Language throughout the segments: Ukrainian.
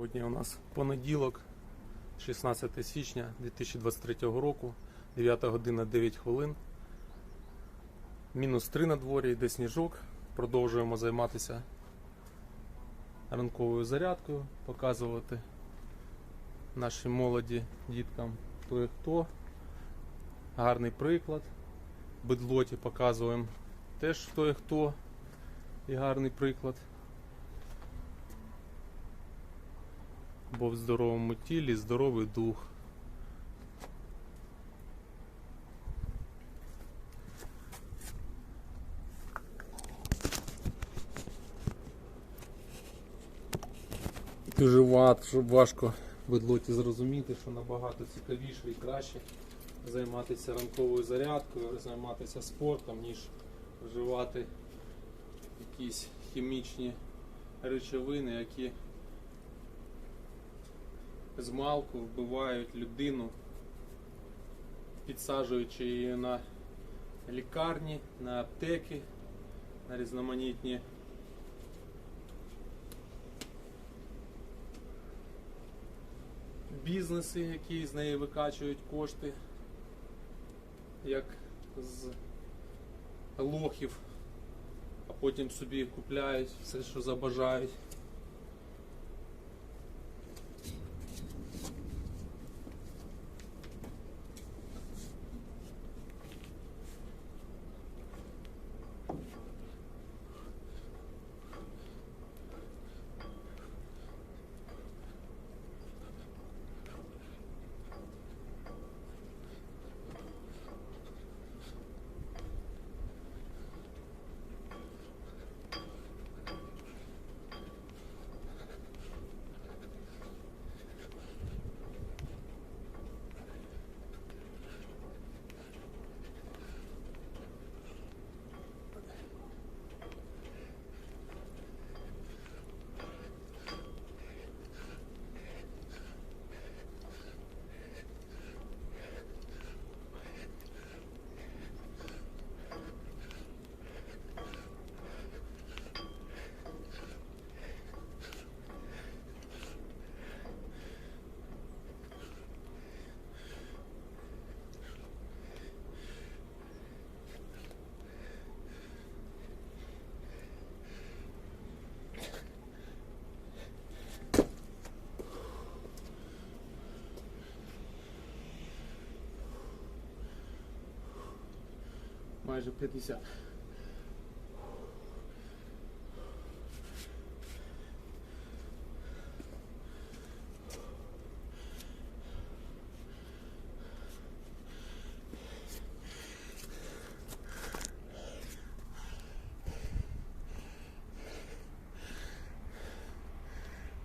Сьогодні у нас понеділок, 16 січня 2023 року, 9 година 9 хвилин. Мінус 3 на дворі, йде сніжок. Продовжуємо займатися ранковою зарядкою, показувати нашій молоді, діткам хто і хто. Гарний приклад. Бедлоті показуємо теж хто і хто. І гарний приклад. Бо в здоровому тілі здоровий дух. Дуже важко бедлоті зрозуміти, що набагато цікавіше і краще займатися ранковою зарядкою, займатися спортом, ніж вживати якісь хімічні речовини, які змалку вбивають людину, підсаджуючи її на лікарні, на аптеки, на різноманітні бізнеси, які з неї викачують кошти, як з лохів, а потім собі купляють все, що забажають. Майже 50.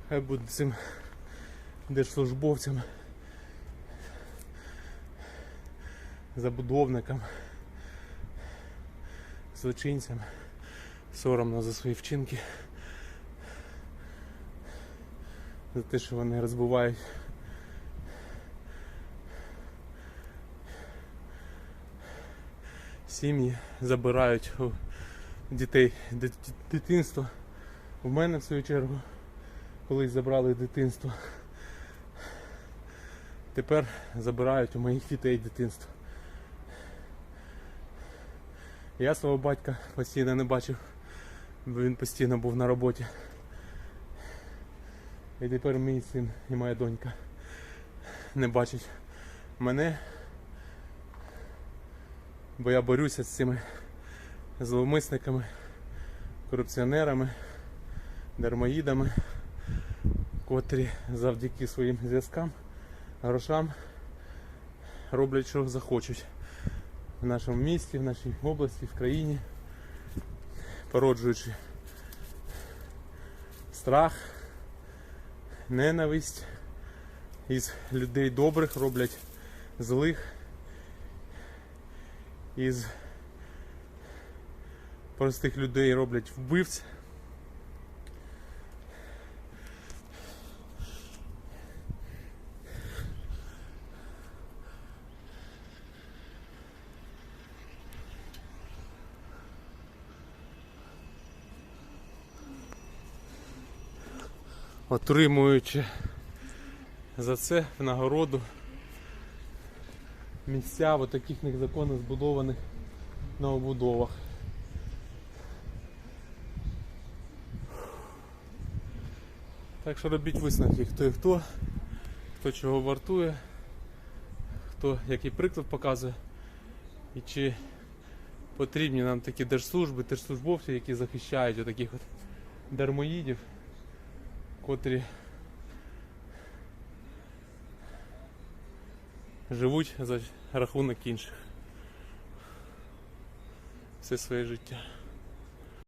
Хай буде цим держслужбовцям, забудовникам злочинцям соромно за свої вчинки. За те, що вони розбивають сім'ї, забирають у дітей дитинство. У мене в свою чергу колись забрали дитинство. Тепер забирають у моїх дітей дитинство. Я свого батька постійно не бачив, бо він постійно був на роботі. І тепер мій син і моя донька не бачать мене, бо я борюся з цими зловмисниками, корупціонерами, дармоїдами, котрі завдяки своїм зв'язкам, грошам роблять, що захочуть в нашому місті, в нашій області, в країні, породжуючи страх, ненависть із людей добрих роблять злих, із простих людей роблять вбивць. Отримуючи за це в нагороду місця в таких незаконно збудованих новобудовах. Так що робіть висновки, хто і хто, хто чого вартує, хто який приклад показує, і чи потрібні нам такі держслужби, держслужбовці, які захищають отаких от дармоїдів, котрі живуть за рахунок інших все своє життя.